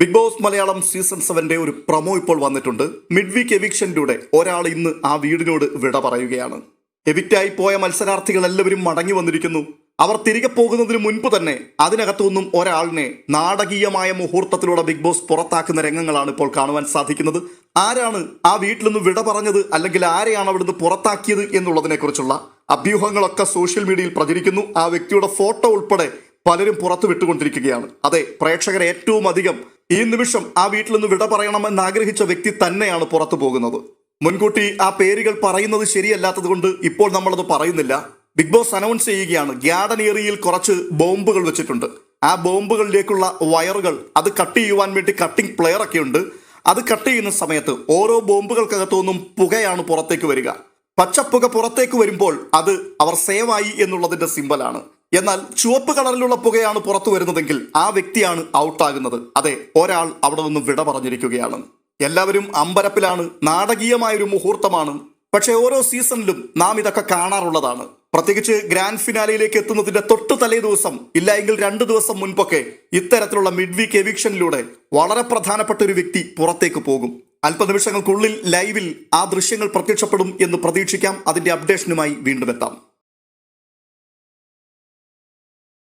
Big boss Malayalam season സെവന്റെ ഒരു promo ഇപ്പോൾ വന്നിട്ടുണ്ട്. മിഡ് വീക്ക് എവിക്ഷനിലൂടെ ഒരാൾ ഇന്ന് ആ വീടിനോട് വിട പറയുകയാണ്. എവിക്റ്റായി പോയ മത്സരാർത്ഥികൾ എല്ലാവരും മടങ്ങി വന്നിരിക്കുന്നു. അവർ തിരികെ പോകുന്നതിന് മുൻപ് തന്നെ അതിനകത്തുനിന്നും ഒരാളിനെ നാടകീയമായ മുഹൂർത്തത്തിലൂടെ ബിഗ് ബോസ് പുറത്താക്കുന്ന രംഗങ്ങളാണ് ഇപ്പോൾ കാണുവാൻ സാധിക്കുന്നത്. ആരാണ് ആ വീട്ടിൽ നിന്ന് വിട പറഞ്ഞത് അല്ലെങ്കിൽ ആരെയാണ് അവിടുന്ന് പുറത്താക്കിയത് എന്നുള്ളതിനെക്കുറിച്ചുള്ള അഭ്യൂഹങ്ങളൊക്കെ സോഷ്യൽ മീഡിയയിൽ പ്രചരിക്കുന്നു. ആ വ്യക്തിയുടെ ഫോട്ടോ ഉൾപ്പെടെ പലരും പുറത്തു വിട്ടുകൊണ്ടിരിക്കുകയാണ്. അതെ പ്രേക്ഷകർ ഏറ്റവും അധികം ഈ നിമിഷം ആ വീട്ടിൽ നിന്ന് വിട പറയണമെന്ന് ആഗ്രഹിച്ച വ്യക്തി തന്നെയാണ് പുറത്തു പോകുന്നത്. മുൻകൂട്ടി ആ പേരുകൾ പറയുന്നത് ശരിയല്ലാത്തത് കൊണ്ട് ഇപ്പോൾ നമ്മളത് പറയുന്നില്ല. ബിഗ് ബോസ് അനൗൺസ് ചെയ്യുകയാണ്. ഗ്യാഡൻ ഏറിയയിൽ കുറച്ച് ബോംബുകൾ വെച്ചിട്ടുണ്ട്. ആ ബോംബുകളിലേക്കുള്ള വയറുകൾ അത് കട്ട് ചെയ്യുവാൻ വേണ്ടി കട്ടിംഗ് പ്ലെയർ ഒക്കെ ഉണ്ട്. അത് കട്ട് ചെയ്യുന്ന സമയത്ത് ഓരോ ബോംബുകൾക്കകത്തു നിന്നും പുകയാണ് പുറത്തേക്ക് വരിക. പച്ചപ്പുക പുറത്തേക്ക് വരുമ്പോൾ അത് അവർ സേവായി എന്നുള്ളതിന്റെ സിമ്പലാണ് എന്നാൽ ചുവപ്പ് കളറിലുള്ള പുകയാണ് പുറത്തു വരുന്നതെങ്കിൽ ആ വ്യക്തിയാണ് ഔട്ടാകുന്നത്. അതെ ഒരാൾ അവിടെ നിന്ന് വിട പറഞ്ഞിരിക്കുകയാണ്. എല്ലാവരും അമ്പരപ്പിലാണ് നാടകീയമായൊരു മുഹൂർത്തമാണ്. പക്ഷേ ഓരോ സീസണിലും നാം ഇതൊക്കെ കാണാറുള്ളതാണ്. പ്രത്യേകിച്ച് ഗ്രാൻഡ് ഫിനാലയിലേക്ക് എത്തുന്നതിന്റെ തൊട്ട് തലേ ദിവസം ഇല്ല എങ്കിൽ രണ്ട് ദിവസം മുൻപൊക്കെ ഇത്തരത്തിലുള്ള മിഡ് വീക്ക് എവിക്ഷനിലൂടെ വളരെ പ്രധാനപ്പെട്ട ഒരു വ്യക്തി പുറത്തേക്ക് പോകും. അല്പനിമിഷങ്ങൾക്കുള്ളിൽ ലൈവിൽ ആ ദൃശ്യങ്ങൾ പ്രത്യക്ഷപ്പെടും എന്ന് പ്രതീക്ഷിക്കാം. അതിന്റെ അപ്ഡേഷനുമായി വീണ്ടും എത്താം.